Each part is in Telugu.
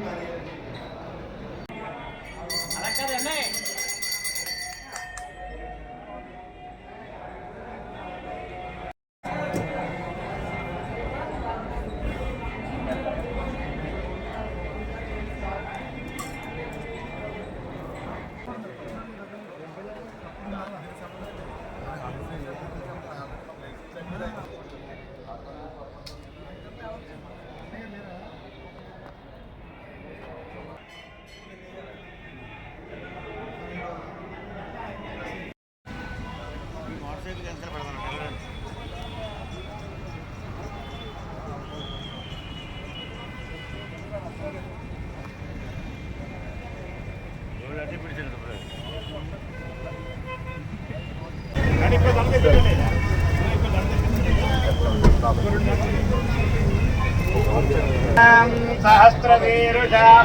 കാര്യം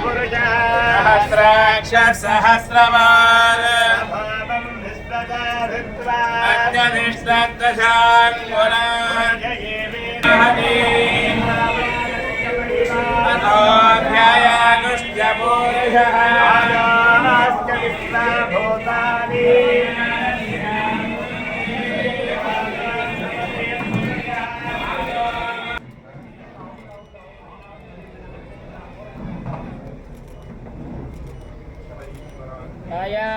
పురుష సహస్రాక్ష సహస్రవాద భావం విశ్వదాభిత్వా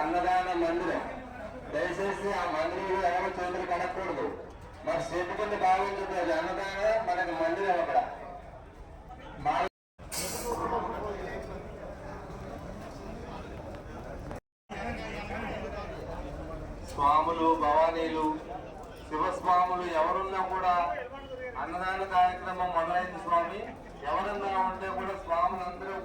అన్నదాన మందిరం. దయచేసి ఆ మందిరం ఎవరు చేతులు కనకూడదు మరి చెట్టు కింద బాగుంటుంది అది అన్నదాన మనకి మందిరం అక్కడ. స్వాములు భవానీలు శివస్వాములు ఎవరున్నా కూడా అన్నదాన కార్యక్రమం మొదలైంది స్వామి. ఎవరన్నా ఉంటే కూడా స్వాములందరూ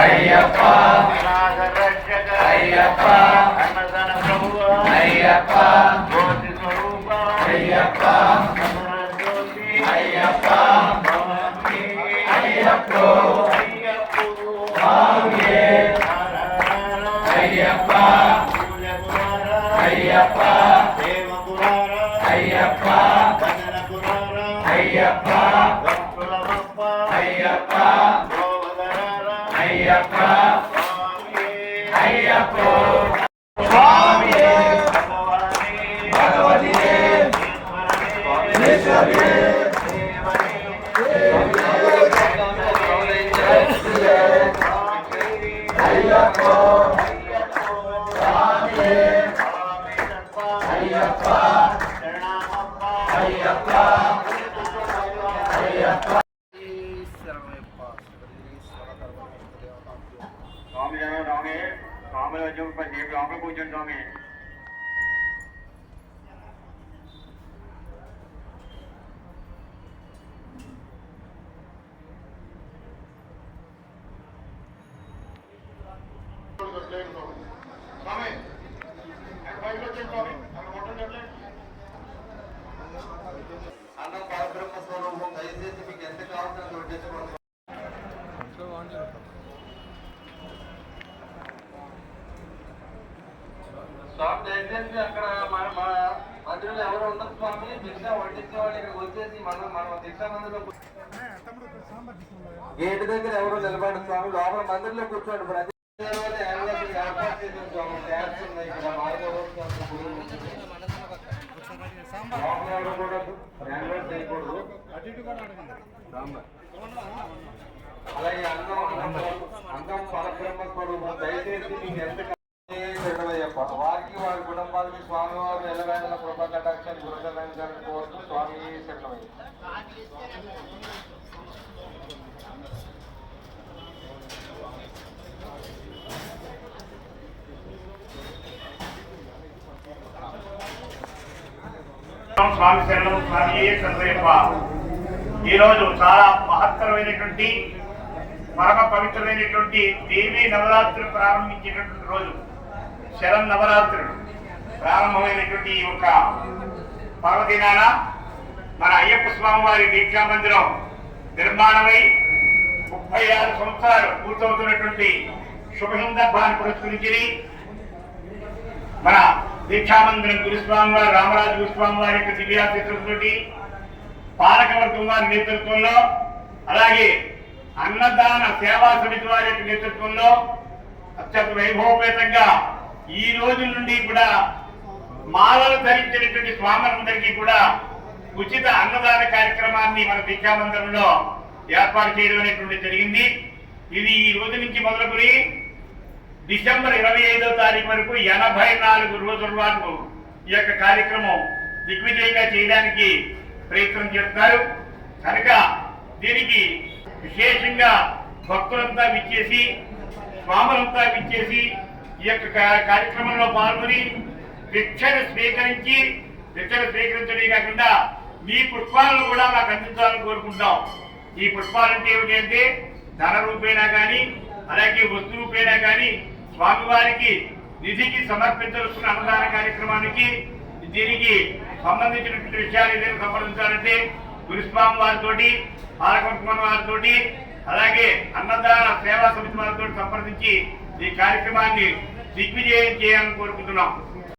అయ్యప్ప. నాగరక్షక అయ్యప్ప. అన్నదాన ప్రభువ. అయ్యప్ప. జ్యోతి స్వరూప. అయ్యప్ప. అయ్యప్ప. అయ్యప్ప. అయ్యప్ప. అయ్యప్ప. దేవపురార అయ్యప్ప భజనపురార అయ్యప్ప భక్తులమప్ప అయ్యప్ప గోవదరార స్వామి స్వామి బయటకు వచ్చాను స్వామి అన్నం పరబ్రహ్మ స్వరూపం దయచేసి మీకు ఎంత కావాల్సిన తెచ్చుకోండి స్వామి దయచేసి అక్కడ మన మన మందిరంలో ఎవరు ఉండరు స్వామి భిక్ష వడ్డించే వాళ్ళు ఇక్కడికి వచ్చేసి మనం మన దీక్షా మందిరంలో గేటు దగ్గర ఎవరు నిలబడరు స్వామి లోపల మందిరంలో కూర్చోండి. ప్రతి తర్వాత యానివర్సరీ ఏర్పాటు చేసాం స్వామి డ్యాన్స్ ఉన్నాయి ఇక్కడ మాధవ లోపల ఎవరు కూడా యానివర్సరీ చేయకూడదు అలాగే అన్నం అన్నం పరబ్రహ్మ స్వరూపం దయచేసి మీకు ఎంత చెప్ప వారికి వారి కుటుంబాలకి స్వామివారు ఎల్లవేళ కృప కటాక్షాన్ని గురుకరించాలని కోరుతూ స్వామి శరణమయ్య స్వామి శరణం స్వామి శరణయ్యప్ప ఈరోజు చాలా మహత్తరమైనటువంటి పరమ పవిత్రమైనటువంటి దేవీ నవరాత్రి ప్రారంభించినటువంటి రోజు. శరణ్ నవరాత్రులు ప్రారంభమైనటువంటి ఈ యొక్క పర్వదినాన మన అయ్యప్ప స్వామి వారి దీక్షా మందిరం నిర్మాణమై ముప్పై ఆరు సంవత్సరాలు పూర్తవుతున్నటువంటి శుభ సందర్భాన్ని పురస్కరించి మన దీక్షామందిరం గురుస్వామి వారు రామరాజు గురుస్వామి వారి యొక్క దివ్యాశీస్సులతోటి పాలకవర్గం వారి నేతృత్వంలో అలాగే అన్నదాన సేవా సమితి వారి యొక్క నేతృత్వంలో అత్యంత వైభవపేతంగా ఈ రోజు నుండి కూడా మాలలు ధరించినటువంటి స్వాములందరికీ కూడా ఉచిత అన్నదాన కార్యక్రమాన్ని మన దీక్షామందిరంలో ఏర్పాటు చేయడం అనేటువంటి జరిగింది. ఇది ఈ రోజు నుంచి మొదలుకొని డిసెంబర్ ఇరవై ఐదో తారీఖు వరకు ఎనభై నాలుగు రోజుల వరకు ఈ యొక్క కార్యక్రమం దిగ్విజయంగా చేయడానికి ప్రయత్నం చేస్తారు కనుక దీనికి విశేషంగా భక్తులంతా విచ్చేసి స్వాములంతా విచ్చేసి ఈ యొక్క కార్యక్రమంలో పాల్గొని భిక్షను స్వీకరించి భిక్షను స్వీకరించడమే కాకుండా మీ పుష్పాలను కూడా మాకు అందించాలని కోరుకుంటాం ఈ పుష్పాలు అంటే ఏమిటి అంటే ధన రూపేణా కానీ అలాగే వస్తు రూపేణా కానీ స్వామివారికి నిధికి సమర్పించవలసిన అన్నదాన కార్యక్రమానికి దీనికి సంబంధించినటువంటి విషయాలు ఏదైనా సంప్రదించాలంటే గురుస్వామి వారితోటి పాలకొట్టుకున్న వారితోటి అలాగే అన్నదాన సేవా సమితి వారితో సంప్రదించి ఈ కార్యక్రమాన్ని దిగ్విజయం చేయాలని కోరుకుంటున్నాం.